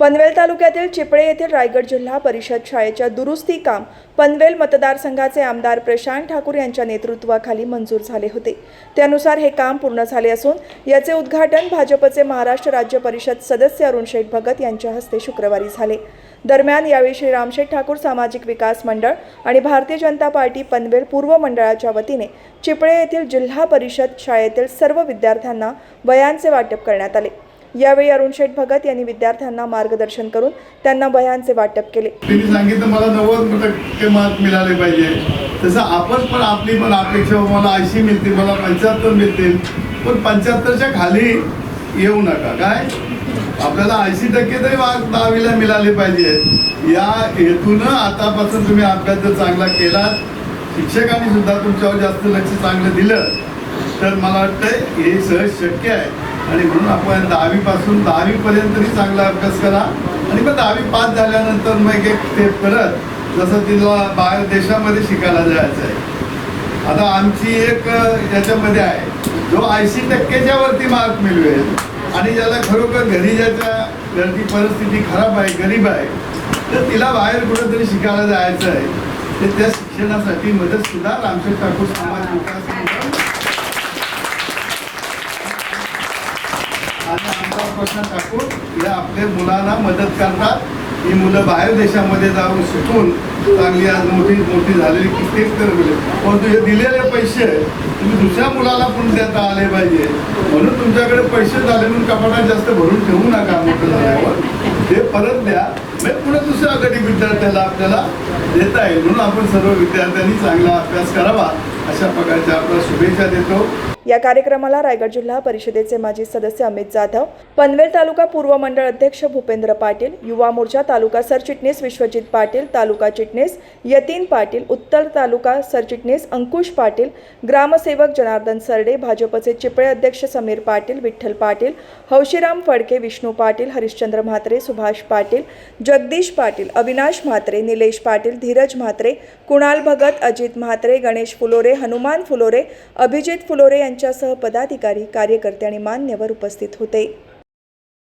पनवेल तालुक्यातील चिपळे येथील रायगड जिल्हा परिषद शाळेच्या दुरुस्ती काम पनवेल मतदारसंघाचे आमदार प्रशांत ठाकूर यांच्या नेतृत्वाखाली मंजूर झाले होते. त्यानुसार हे काम पूर्ण झाले असून याचे उद्घाटन भाजपचे महाराष्ट्र राज्य परिषद सदस्य अरुण शेठ भगत यांच्या हस्ते शुक्रवारी झाले. दरम्यान यावेळी श्री रामशेठ ठाकूर सामाजिक विकास मंडळ आणि भारतीय जनता पार्टी पनवेल पूर्व मंडळाच्या वतीने चिपळे येथील जिल्हा परिषद शाळेतील सर्व विद्यार्थ्यांना वयांचे वाटप करण्यात आले. यावेळी अरुण शेठ भगत यांनी विद्यार्थ्यांना मार्गदर्शन करून त्यांना वह्यांचे वाटप केले. त्यांनी सांगितलं मला नव्वद टक्के मार्क मिळाले पाहिजे. तसं आपण पण आपली पण अपेक्षा मला ऐंशी मिळतील मला पंच्याहत्तर मिळतील. पण पंच्याहत्तरच्या खाली येऊ नका. काय? आपल्याला ऐंशी टक्के तरी मार्क दहावीला मिळाले पाहिजे. या हेतून आतापासून तुम्ही अभ्यास जर चांगला केलात शिक्षकांनी सुद्धा तुमच्यावर जास्त लक्ष चांगलं दिलं तर मला वाटतं हे सहज शक्य आहे. आणि म्हणून आपण दहावीपासून दहावीपर्यंत तरी चांगला अभ्यास करा. आणि मग दहावी पास झाल्यानंतर मग एक स्टेप करत जसं तिला बाहेर देशामध्ये शिकायला जायचं आहे. आता आमची एक याच्यामध्ये आहे. जो ऐंशी टक्केच्या वरती मार्क मिळवेल आणि ज्याला खरोखर घरी ज्याच्या घरची परिस्थिती खराब आहे गरीब आहे तर तिला बाहेर कुठंतरी शिकायला जायचं आहे. तर त्या शिक्षणासाठी मदत सुद्धा रामशेठ ठाकूर समाज विकास मंडळ टाकून या आपल्या मुलांना मदत करतात ही मुलं बाहेर देशामध्ये जाऊन शिकून चांगली आज मोठी मोठी झालेली कित्येक तर मुले. परंतु हे दिलेले पैसे तुम्ही दुसऱ्या मुलाला पण देता आले पाहिजे. म्हणून तुमच्याकडे पैसे झाले म्हणून कपाटात जास्त भरून ठेवू नका मोठं झाल्यावर. ते परत द्या. म्हणजे पुन्हा दुसऱ्या गरीब विद्यार्थ्याला आपल्याला देता येईल. म्हणून आपण सर्व विद्यार्थ्यांनी चांगला अभ्यास करावा. अशा प्रकारच्या आपल्या शुभेच्छा देतो. या कार्यक्रमाला रायगड जिल्हा परिषदेचे माजी सदस्य अमित जाधव पनवेल तालुका पूर्व मंडळ अध्यक्ष भूपेंद्र पाटील युवा मोर्चा तालुका सरचिटणीस विश्वजित पाटील तालुका चिटणीस यतीन पाटील उत्तर तालुका सरचिटणीस अंकुश पाटील ग्रामसेवक जनार्दन सरडे भाजपचे चिपळे अध्यक्ष समीर पाटील विठ्ठल पाटील हौशीराम फडके विष्णू पाटील हरिश्चंद्र म्हात्रे सुभाष पाटील जगदीश पाटील अविनाश म्हात्रे निलेश पाटील धीरज म्हात्रे कुणाल भगत अजित म्हात्रे गणेश फुलोरे हनुमान फुलोरे अभिजित फुलोरे यांच्यासह पदाधिकारी कार्यकर्ते आणि मान्यवर उपस्थित होते.